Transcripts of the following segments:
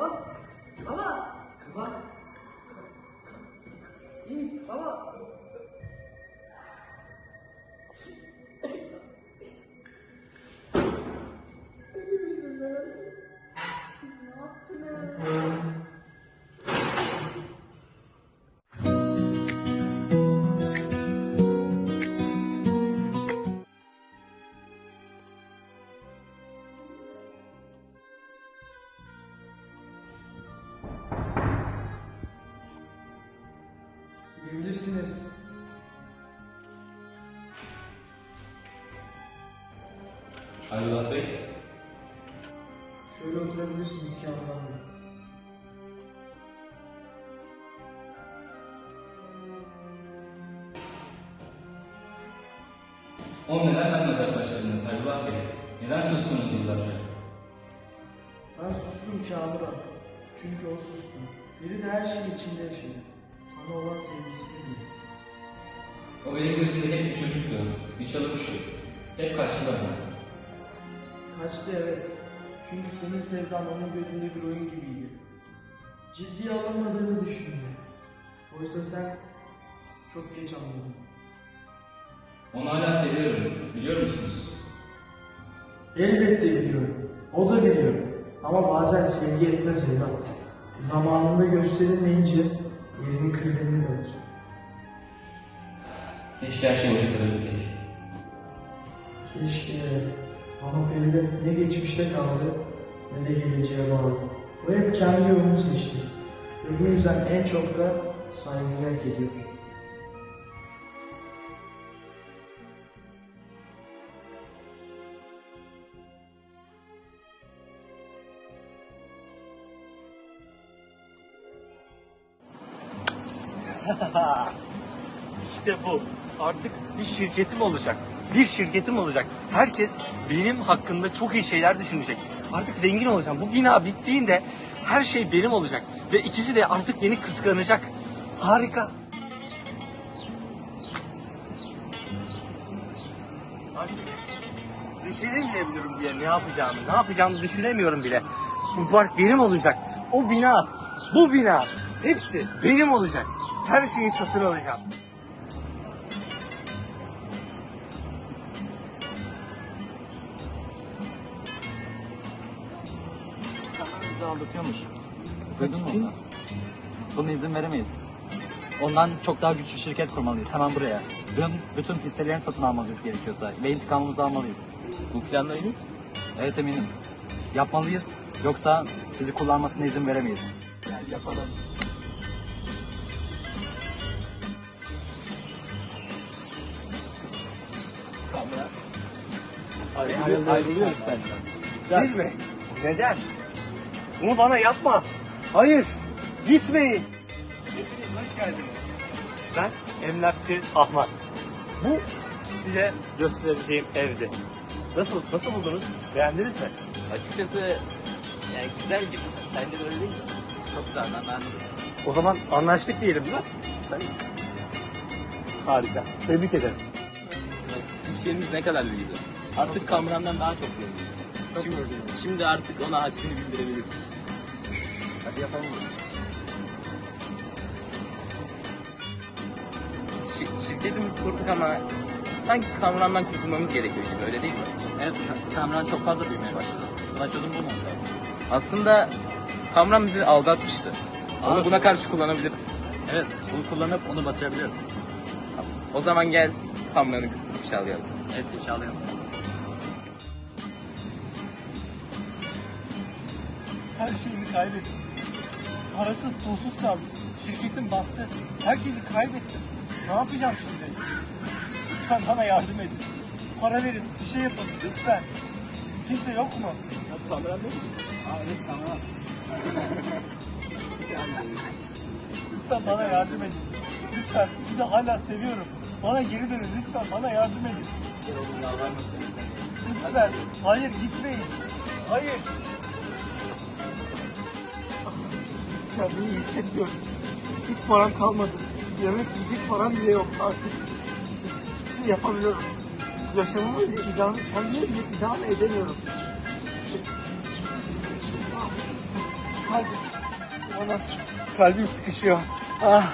over Gidebilirsiniz. Hayrola Bey? Şöyle oturabilirsiniz Kamran Bey. O neden benden uzaklaştırdınız Hayrullah Bey? Neden sustunuz yıllarca? Ben sustum Kamran. Çünkü o sustu. Biri de her şeyi içinde yaşadı. Sana olan sevgisini değil. O benim gözümde hep bir çocuktu, bir çalı kuşu. Hep kaçtı benden. Kaçtı evet. Çünkü senin sevdan onun gözünde bir oyun gibiydi. Ciddiye alamadığını düşündü. Oysa sen çok geç anladın. Onu hala seviyorum, biliyor musunuz? Elbette biliyorum. O da biliyor. Ama bazen sevgi etmez evlat. Zamanında gösterilmeyince yerini kırdığını kalır. Keşke her şeyi boşa sarabilsek. Keşke ama Feride ne geçmişte kaldı ne de geleceğe bağlı. O hep kendi yolunu seçti. Ve bu yüzden en çok da saygıyı hak ediyor. İşte bu. Artık bir şirketim olacak. Bir şirketim olacak. Herkes benim hakkında çok iyi şeyler düşünecek. Artık zengin olacağım. Bu bina bittiğinde her şey benim olacak. Ve ikisi de artık beni kıskanacak. Harika. Artık düşünemeyebilirim bile ne yapacağımı. Ne yapacağımı düşünemiyorum bile. Bu park benim olacak. O bina, bu bina hepsi benim olacak. Her şeyi satın alacağım. Bizi aldatıyormuş. Duydun mu onu? Buna izin veremeyiz. Ondan çok daha güçlü şirket kurmalıyız. Hemen buraya. Dün bütün hisselerini satın almamız gerekiyorsa ve intikamımızı almalıyız. Bu planla emin misin? Evet eminim. Yapmalıyız. Yoksa bizi kullanmasına izin veremeyiz. Gel yapalım. Ayrılıyoruz senden. Siz mi? Neden? Bunu bana yapma. Hayır. Gitmeyin. Hepiniz hoş geldiniz. Ben emlakçı Ahmet. Bu size göstereceğim evdi. Nasıl, nasıl buldunuz? Beğendiniz mi? Açıkçası yani güzel gibi. Sence de öyle değil mi? Çok güzel ben beğendim. O zaman anlaştık diyelim değil mi? Harika. Tebrik ederim. İşlerimiz ne kadar büyüdü. Artık Kamran'dan daha çok büyüdü. Şimdi, şimdi artık ona haddini bildirebiliriz. Hadi yapalım bunu. Şi- şirketimizi kurduk ama sanki Kamran'dan kurtulmamız gerekiyor gibi öyle değil mi? Evet, Kamran çok fazla büyümeye başladı. Buna çözüm bulmamız lazım. Aslında Kamran bizi aldatmıştı. Onu buna karşı kullanabiliriz. Evet, bunu kullanıp onu batırabiliriz. O zaman gel Kamran'ı çalayalım. Evet, inşallah. Her şeyimi kaybettim. Parasız, pulsuz kaldım. Şirketim battı. Herkesi kaybettim. Ne yapacağım şimdi? Lütfen bana yardım edin. Para verin, bir şey yapın lütfen. Kimse yok mu? Ya kameran değil mi? Aa, evet kamera. Lütfen bana yardım edin. Lütfen sizi hala seviyorum. Bana geri dönün lütfen bana yardım edin. Lütfen. Hayır gitmeyin. Hayır. Kendimi iyi hissetmiyorum. Hiç param kalmadı. Yemek yiyecek param bile yok artık. Hiçbir şey yapamıyorum. Yaşamımı idame, kendimi idame edemiyorum. Kalbim, olamaz. Kalbim sıkışıyor. Ah,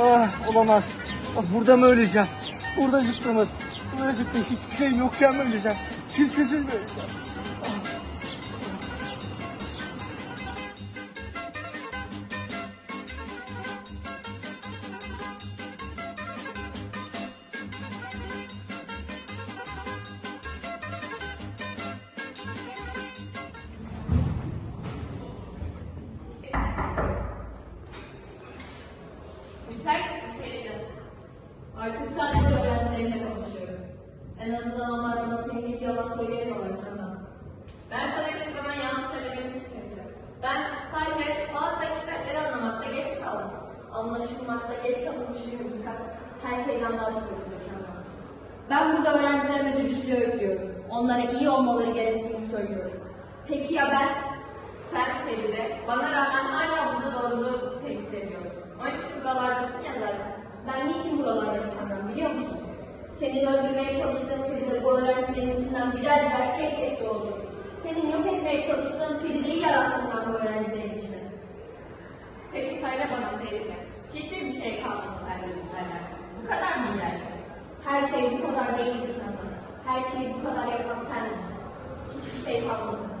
ah, olamaz. Ah, Burada mı öleceğim? Burada yıkılmaz. Böylelikle hiçbir şeyim yokken mi öleceğim? Kimsesiz mi öleceğim? Artık sadece öğrencilerimle konuşuyorum. En azından onlar bana sevdiğim yalan söyleyemiyorlar canım. Ben sana hiçbir zaman yalan söylemedim ki. Ben sadece bazı hakikatleri anlamakta geç kaldım. Anlaşılmakta geç kalınmış bir hakikat her şeyden daha çok önemli Canan. Ben burada öğrencilerime dürüstlüğü öğütlüyorum. Onlara iyi olmaları gerektiğini söylüyorum. Peki ya ben? Sen Feride, bana rağmen hala burada doğruluğu temsil ediyorsun. Onun için buralardasın ya zaten. Ben niçin buralardayım Kamran biliyor musun? Senin öldürmeye çalıştığın Feride bu öğrencilerin içinden birer birer tek tek doğdu. Senin yok etmeye çalıştığın Feride'yi yarattım ben bu öğrencilerin içine. Peki söyle bana Feride, hiçbir bir şey kalmadı seninle bizlerle. Bu kadar mı ilersin? Her şey bu kadar değildi Kamran. Her şeyi bu kadar yapan sendin. Hiçbir şey kalmadı.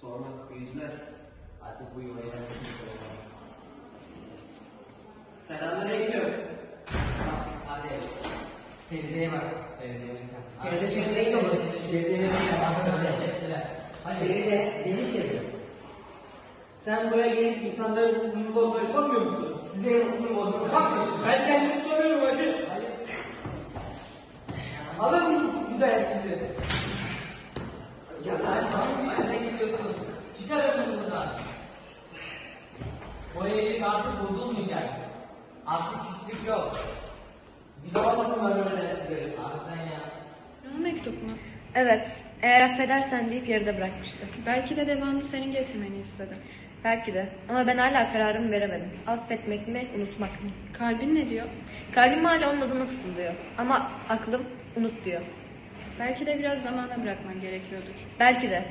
Sormak büyüdüler. Artık bu yuvayı ben Selamünaleyküm. Hadi. Feride'ye bak. Feride'ye sen. Senin neyin olur? Feride'ye bak. Feride beni seviyor. Sen buraya gelip insanların mutluluğunu bozmayı utanmıyor musun? Sizlerin mutluluğunu bozmayı utanmıyor musun? Ben kendimi soruyorum hacı. Alın bu da sizi. Ya sen nereye gidiyorsun? Çıkar önünü buradan. Bu evlilik artık bozulmayacak. Artık pislik yok. Bir daha olmasın öyle size. Harbiden ya. O mektup mu? Evet, eğer affedersen deyip yarıda bırakmıştı. Belki de devamlı senin getirmeni istedi. Belki de ama ben hala kararımı veremedim. Affetmek mi, unutmak mı? Kalbin ne diyor? Kalbim hala onun adını fısıldıyor ama aklım unut diyor. Belki de biraz zamana bırakman gerekiyordur. Belki de.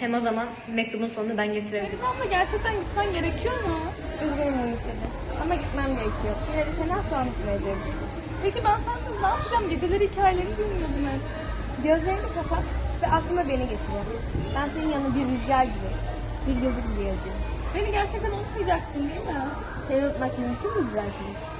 Hem o zaman mektubun sonunu ben getirebilirim. Abla gerçekten gitmen gerekiyor mu? Üzgünüm Yunus'cum ama gitmem gerekiyor. Yine de seni asla unutmayacağım. Peki ben sensiz ne yapacağım? Geceleri hikayelerini dinliyordum hep. Gözlerini kapat ve aklıma beni getir. Ben senin yanında bir rüzgar gibi, bir yıldız gibi yazıyorum. Beni gerçekten unutmayacaksın değil mi? Seni unutmak mümkün mü güzel kızım?